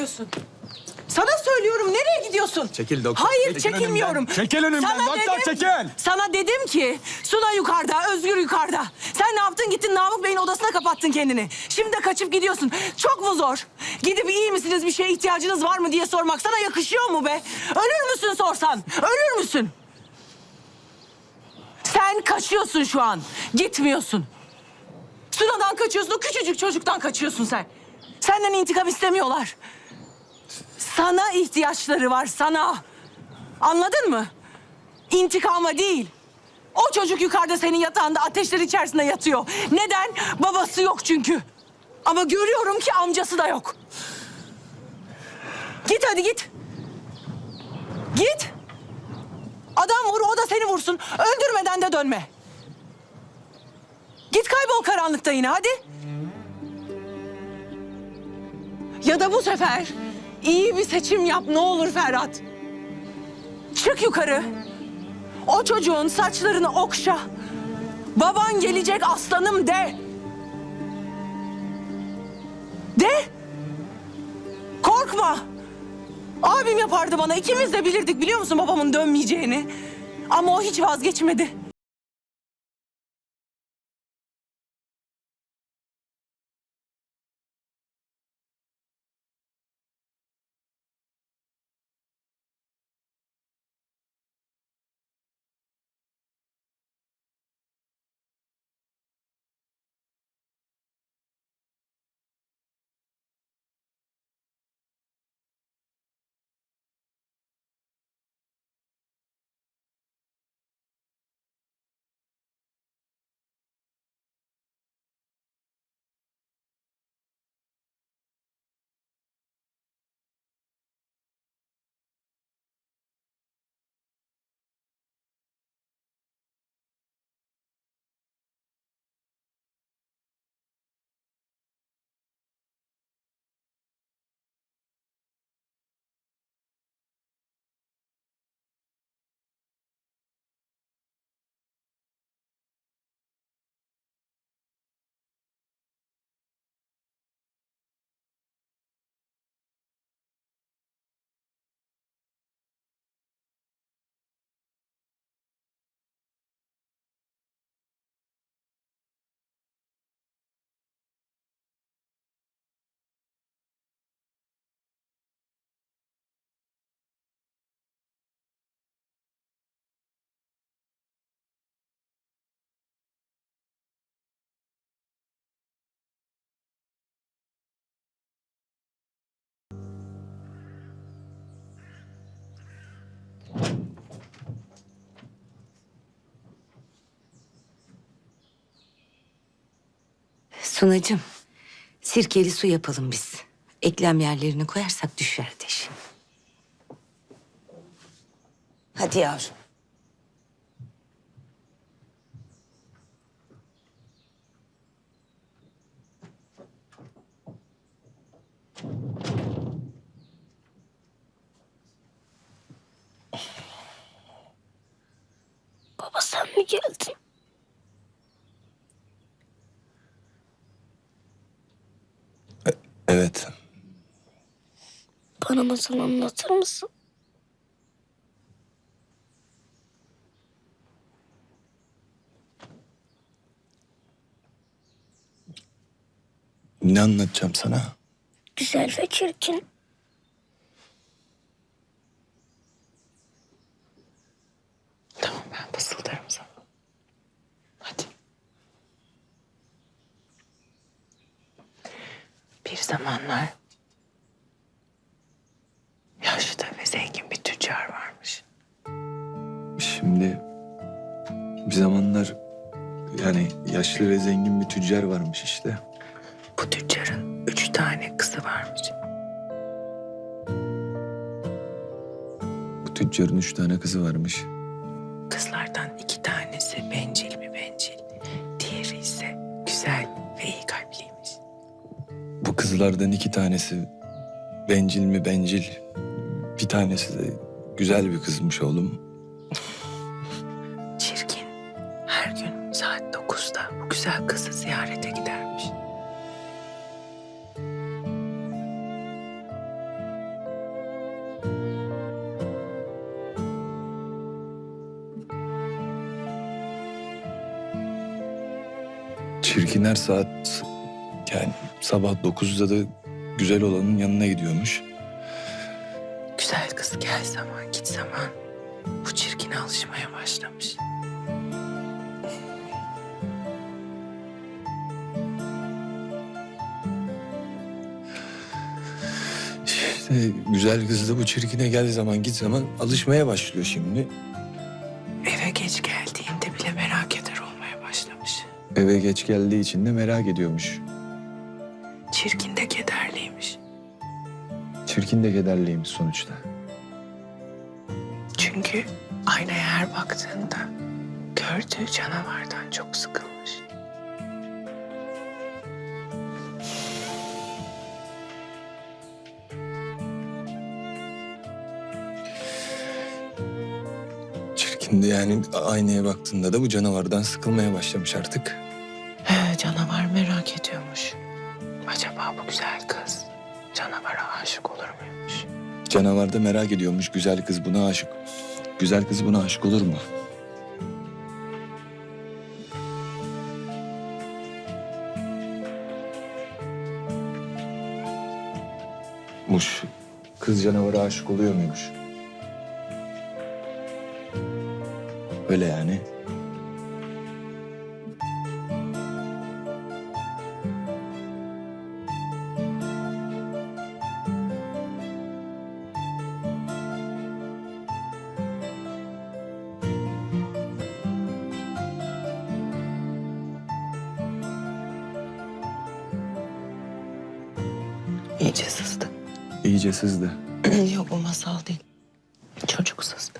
gidiyorsun? Sana söylüyorum nereye gidiyorsun? Çekil doktor, Hayır çekil çekilmiyorum. önümden. Çekil önümden, Sana doktor, dedim- çekil. Sana dedim ki Suna yukarıda, Özgür yukarıda. Sen ne yaptın gittin Namık Bey'in odasına kapattın kendini. Şimdi de kaçıp gidiyorsun. Çok mu zor? Gidip iyi misiniz bir şeye ihtiyacınız var mı diye sormak sana yakışıyor mu be? Ölür müsün sorsan? Ölür müsün? Sen kaçıyorsun şu an. Gitmiyorsun. Suna'dan kaçıyorsun. O küçücük çocuktan kaçıyorsun sen. Senden intikam istemiyorlar. Sana ihtiyaçları var sana. Anladın mı? İntikama değil. O çocuk yukarıda senin yatağında ateşler içerisinde yatıyor. Neden? Babası yok çünkü. Ama görüyorum ki amcası da yok. Git hadi git. Git. Adam vur o da seni vursun. Öldürmeden de dönme. Git kaybol karanlıkta yine hadi. Ya da bu sefer iyi bir seçim yap ne olur Ferhat. Çık yukarı. O çocuğun saçlarını okşa. Baban gelecek aslanım de. De. Korkma. Abim yapardı bana. İkimiz de bilirdik biliyor musun babamın dönmeyeceğini. Ama o hiç vazgeçmedi. Sunacığım, sirkeli su yapalım biz. Eklem yerlerini koyarsak düşer ateşin. Hadi yavrum. Baba sen mi geldin? Masal anlatır mısın? Ne anlatacağım sana? Güzel ve çirkin. Tamam ben fısıldarım sana. Hadi. Bir zamanlar Şimdi bir zamanlar yani yaşlı ve zengin bir tüccar varmış işte. Bu tüccarın üç tane kızı varmış. Bu tüccarın üç tane kızı varmış. Kızlardan iki tanesi bencil mi bencil, diğeri ise güzel ve iyi kalpliymiş. Bu kızlardan iki tanesi bencil mi bencil. Bir tanesi de güzel bir kızmış oğlum. Saat dokuzda bu güzel kızı ziyarete gidermiş. Çirkinler saat yani sabah 9'da da güzel olanın yanına gidiyormuş. Güzel kız gel zaman git zaman bu çirkine alışmaya başlamış. İşte güzel kız da bu çirkine gel zaman git zaman alışmaya başlıyor şimdi. Eve geç geldiğinde bile merak eder olmaya başlamış. Eve geç geldiği için de merak ediyormuş. Çirkin de kederliymiş. Çirkin de kederliymiş sonuçta. Çünkü aynaya her baktığında gördüğü canavardan çok sıkılmış. De yani aynaya baktığında da bu canavardan sıkılmaya başlamış artık. He, canavar merak ediyormuş. Acaba bu güzel kız canavara aşık olur muymuş? Canavar da merak ediyormuş güzel kız buna aşık. Güzel kız buna aşık olur mu? Muş. Kız canavara aşık oluyor muymuş? Öyle yani. İyice sızdı. İyice sızdı. Yok bu masal değil. Çocuk sızdı.